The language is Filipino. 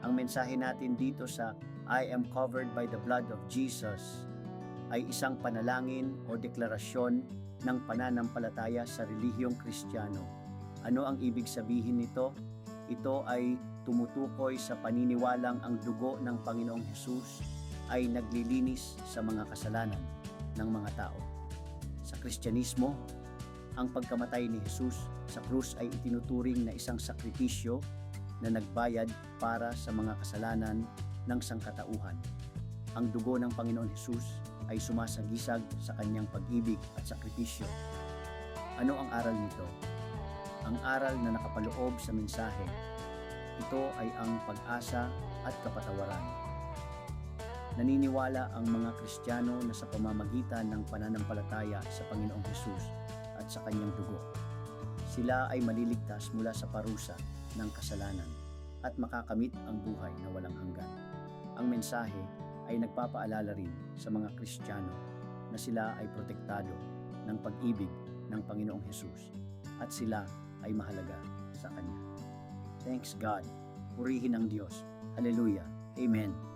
Ang mensahe natin dito sa I am covered by the blood of Jesus ay isang panalangin o deklarasyon ng pananampalataya sa relihiyong Kristiyano. Ano ang ibig sabihin nito? Ito ay tumutukoy sa paniniwalang ang dugo ng Panginoong Hesus ay naglilinis sa mga kasalanan ng mga tao. Sa Kristyanismo, ang pagkamatay ni Jesus sa krus ay itinuturing na isang sakripisyo na nagbayad para sa mga kasalanan ng sangkatauhan. Ang dugo ng Panginoon Jesus ay sumasagisag sa kanyang pag-ibig at sakripisyo. Ano ang aral nito? Ang aral na nakapaloob sa mensahe. Ito ay ang pag-asa at kapatawaran. Naniniwala ang mga Kristiyano na sa pamamagitan ng pananampalataya sa Panginoong Hesus at sa kanyang dugo, sila ay maliligtas mula sa parusa ng kasalanan at makakamit ang buhay na walang hanggan. Ang mensahe ay nagpapaalala rin sa mga Kristiyano na sila ay protektado ng pag-ibig ng Panginoong Hesus at sila ay mahalaga sa Kanya. Thanks God. Purihin ang Diyos. Hallelujah. Amen.